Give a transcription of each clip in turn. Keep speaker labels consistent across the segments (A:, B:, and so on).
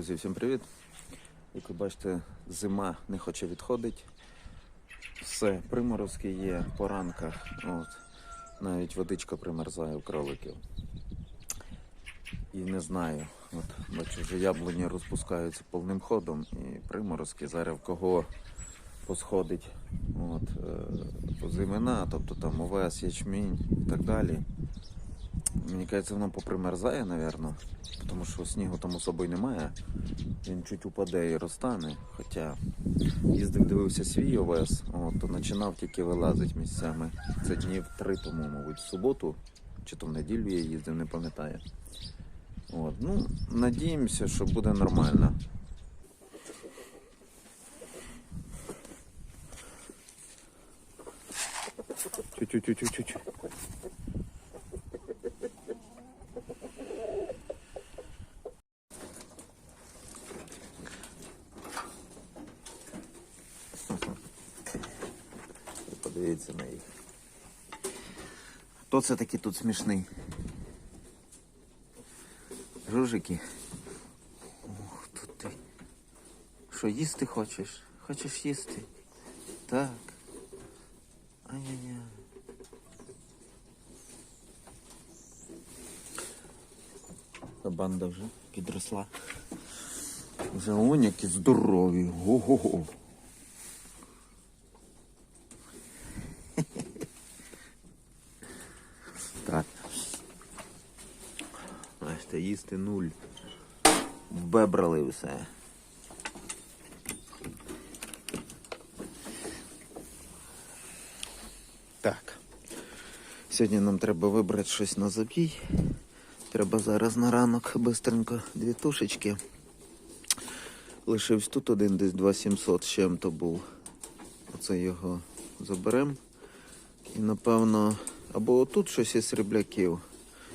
A: Друзі, всім привіт. Як ви бачите, зима не хоче відходити. Все, приморозки є по ранках. От. Навіть водичка примерзає у кроликів. І не знаю. От, бачу, вже яблуні розпускаються повним ходом і приморозки. Зараз в кого посходить от, е, озимина, тобто там овес, ячмінь і так далі. Мені кажеться, воно попримерзає, напевно, тому що снігу там особо й немає. Він чуть упаде і розтане. Хоча їздив, дивився свій овес, от, то починав тільки вилазити місцями. Це днів три тому, мабуть, в суботу, чи то в неділю я їздив, не пам'ятаю. От, ну, надіємося, що буде нормально. Чуть-чуть-чуть-чуть. Подивіться на їх. Хто це такий тут смішний? Жужики. Ух, тут ти. Що, їсти хочеш? Хочеш їсти? Так. Ай-яй-яй. Та Банда вже підросла. Вже он які здорові. Го-го-го. Так. Їсти нуль. Вбебрали все. Так. Сьогодні нам треба вибрати щось на забій. Треба зараз на ранок бистренько дві тушечки. Лишився тут один десь 2700 з чим-то був. Оце його заберемо. І напевно, або тут щось із срібляків,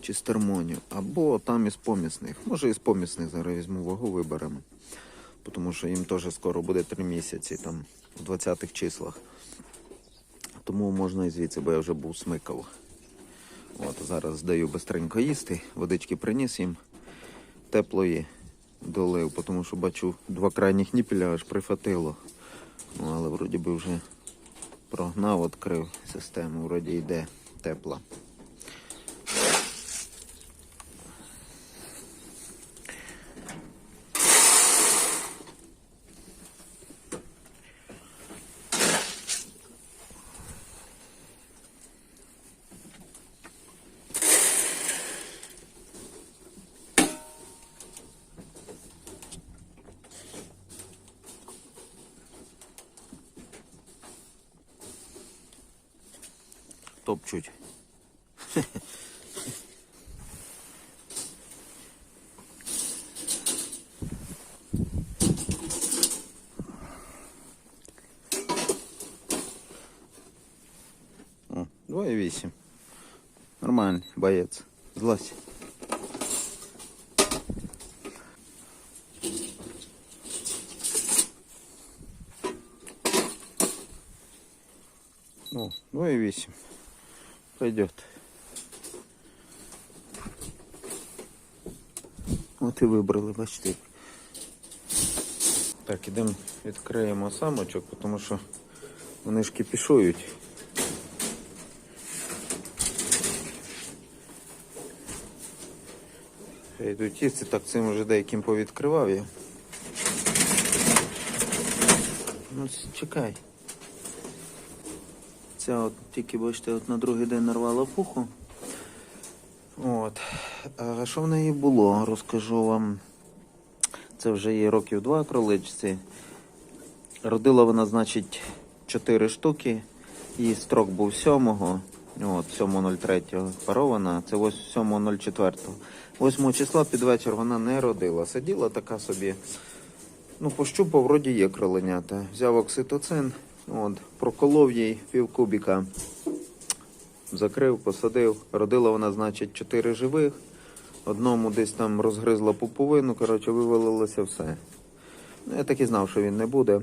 A: чи з або там із помісних. Може із помісних зараз візьму вагу, виберемо. Тому що їм теж скоро буде 3 місяці, там, в 20-х числах. Тому можна і звідси, бо я вже був смикав. От, зараз здаю бистренько їсти, водички приніс їм теплої долив, тому що бачу два крайніх ніпіля аж прифатило. Ну, але вроді би вже прогнав, відкрив систему, вроді йде тепла. топчуть. Двоє весим. Нормальный боец. Злазь. Ну, двоє весим. Пойдет. От і вибрали, бачите. Так, ідемо відкриємо самочок, тому що вони ж кипішують. Йдуть їсти, так цим вже деяким повідкривав я. Ну, чекай. Ця от тільки, бачите, от на другий день нарвала пуху. От. А що в неї було, розкажу вам. Це вже є років два кроличці. Родила вона, значить, 4 штуки. Її строк був 7-го. От, 7.03 парована, це ось 7.04. 8 числа під вечір вона не родила. Сиділа така собі. Ну, пощупав, вроді є кроленята. Взяв окситоцин, от, проколов їй пів кубіка. Закрив, посадив. Родила вона, значить, 4 живих. Одному десь там розгризла пуповину, коротше, вивалилося все. Ну, я так і знав, що він не буде.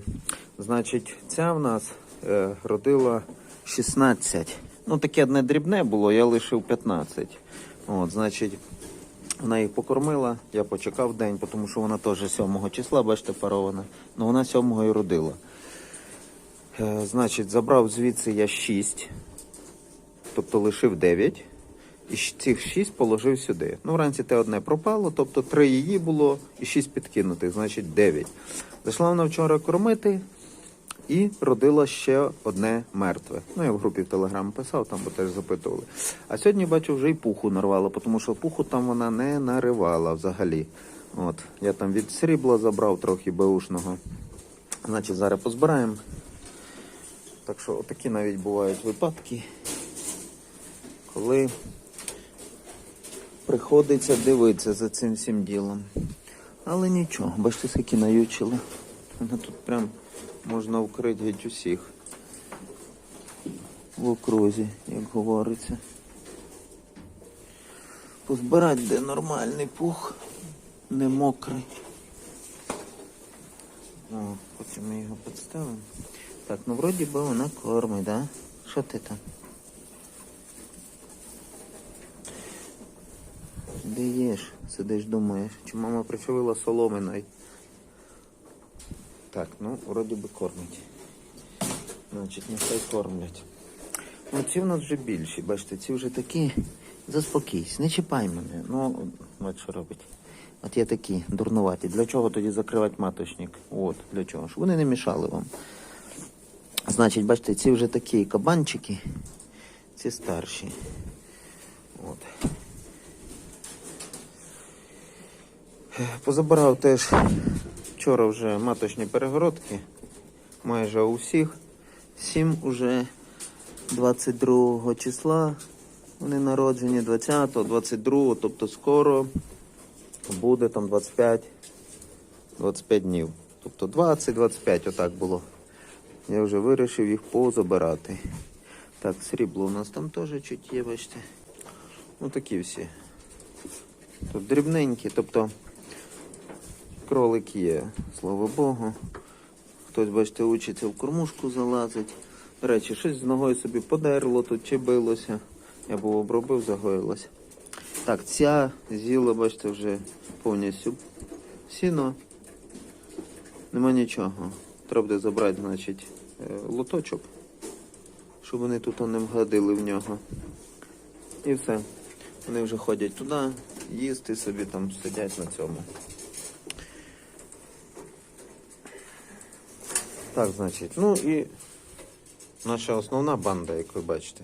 A: Значить, ця в нас е, родила 16. Ну, таке одне дрібне було, я лишив 15. От, значить, Вона їх покормила, я почекав день, тому що вона теж 7 числа, бачите, парована. Ну вона 7 і родила. Е, значить, забрав звідси я 6, тобто лишив 9. І цих 6 положив сюди. Ну, вранці те одне пропало, тобто 3 її було і 6 підкинутих, значить 9. Зайшла вона вчора кормити і родила ще одне мертве. Ну, я в групі в Телеграм писав, там бо теж запитували. А сьогодні бачу, вже і пуху нарвала, тому що пуху там вона не наривала взагалі. От, я там від срібла забрав трохи беушного. Значить, зараз позбираємо. Так що такі навіть бувають випадки, коли приходиться дивитися за цим всім ділом. Але нічого, бачите, скільки наючили. Вона тут прям можна вкрити геть усіх. В окрузі, як говориться. Позбирати, де нормальний пух, не мокрий. О, потім ми його підставимо. Так, ну вроді би вона кормить, да? Що ти там? Де їш? Сидиш, думаєш, чи мама причавила соломиною? Так, ну, вроді би кормить. Значить, нехай кормлять. Ну, ці в нас вже більші, бачите, ці вже такі. Заспокійся, не чіпай мене. Ну, от що робить. От є такі дурнуваті. Для чого тоді закривати маточник? От, для чого? Щоб вони не мішали вам. Значить, бачите, ці вже такі кабанчики, ці старші. От. Позабирав теж вчора вже маточні перегородки. Майже у всіх. Сім уже 22 числа. Вони народжені 20-го, 22-го, тобто скоро буде там 25, 25 днів. Тобто 20-25 отак було. Я вже вирішив їх позабирати. Так, срібло у нас там теж чуть є, бачите. Ну такі всі. Тут дрібненькі, тобто кролик є, слава Богу. Хтось, бачите, учиться в кормушку залазить. До речі, щось з ногою собі подерло тут чи билося. Я був обробив, загоїлося. Так, ця з'їла, бачите, вже повністю сіно. Нема нічого. Треба буде забрати, значить, е, лоточок, щоб вони тут не вгадили в нього. І все. Вони вже ходять туди, їсти собі там сидять на цьому. Так, значить, ну і наша основна банда, як ви бачите.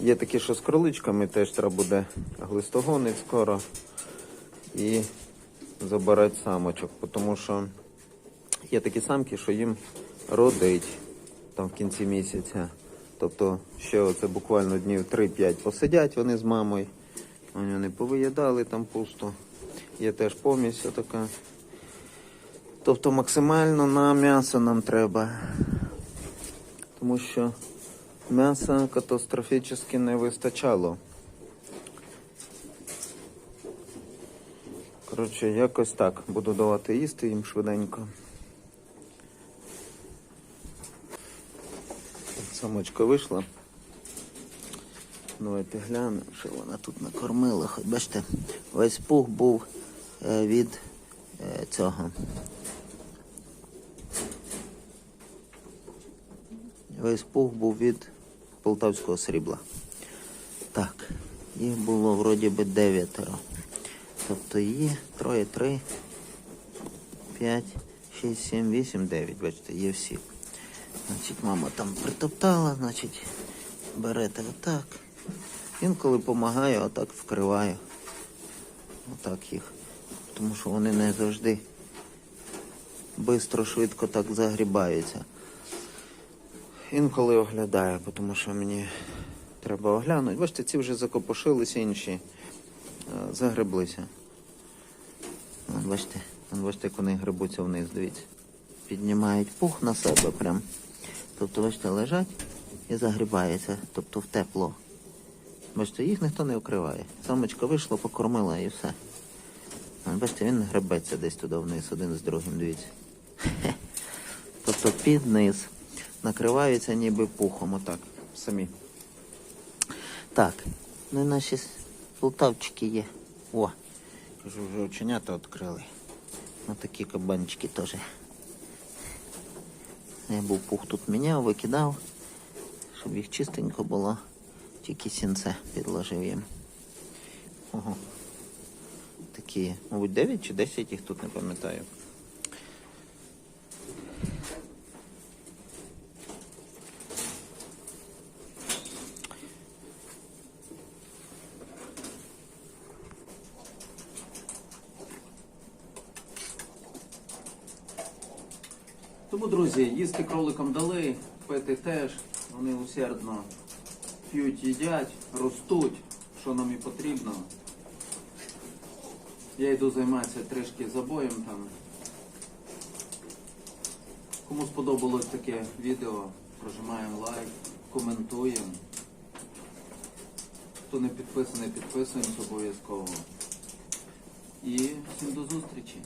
A: Є такі, що з кроличками теж треба буде глистогонити скоро і забирати самочок, тому що є такі самки, що їм родить там в кінці місяця. Тобто ще оце буквально днів 3-5 посидять вони з мамою. Вони повиїдали там пусто. Є теж помість така. Тобто максимально на м'ясо нам треба. Тому що м'яса катастрофічно не вистачало. Коротше, якось так. Буду давати їсти їм швиденько. Самочка вийшла. Давайте глянемо, що вона тут накормила. Хоч бачите, весь пух був е, від е, цього. Весь пух був від полтавського срібла. Так, їх було вроді би дев'ятеро. Тобто є троє, три, п'ять, шість, сім, вісім, дев'ять. Бачите, є всі. Значить, мама там притоптала, значить, берете отак. Інколи допомагаю, отак вкриваю. Отак їх. Тому що вони не завжди швидко, швидко так загрібаються. Інколи оглядаю, тому що мені треба оглянути. Бачите, ці вже закопошилися, інші е, загреблися. Бачите, бачите, як вони грибуться вниз, дивіться. Піднімають пух на себе прям. Тобто, бачите, лежать і загрібаються, тобто в тепло. Бачите, їх ніхто не укриває. Самочка вийшла, покормила і все. Бачите, він гребеться десь туди вниз, один з другим, дивіться. Тобто під низ. Накриваються ніби пухом, отак, самі. Так, ну і наші полтавчики є.
B: О, вже оченята відкрили. Ось такі кабанчики теж. Я був пух тут міняв, викидав, щоб їх чистенько було. Тільки сінце підложив їм. Ого. Такі, мабуть, 9 чи 10 їх тут не пам'ятаю.
A: Тому, друзі, їсти кроликам дали, пити теж. Вони усердно п'ють, їдять, ростуть, що нам і потрібно. Я йду займатися трішки забоєм там. Кому сподобалось таке відео, прожимаємо лайк, коментуємо. Хто не підписаний, підписуємося обов'язково. І всім до зустрічі!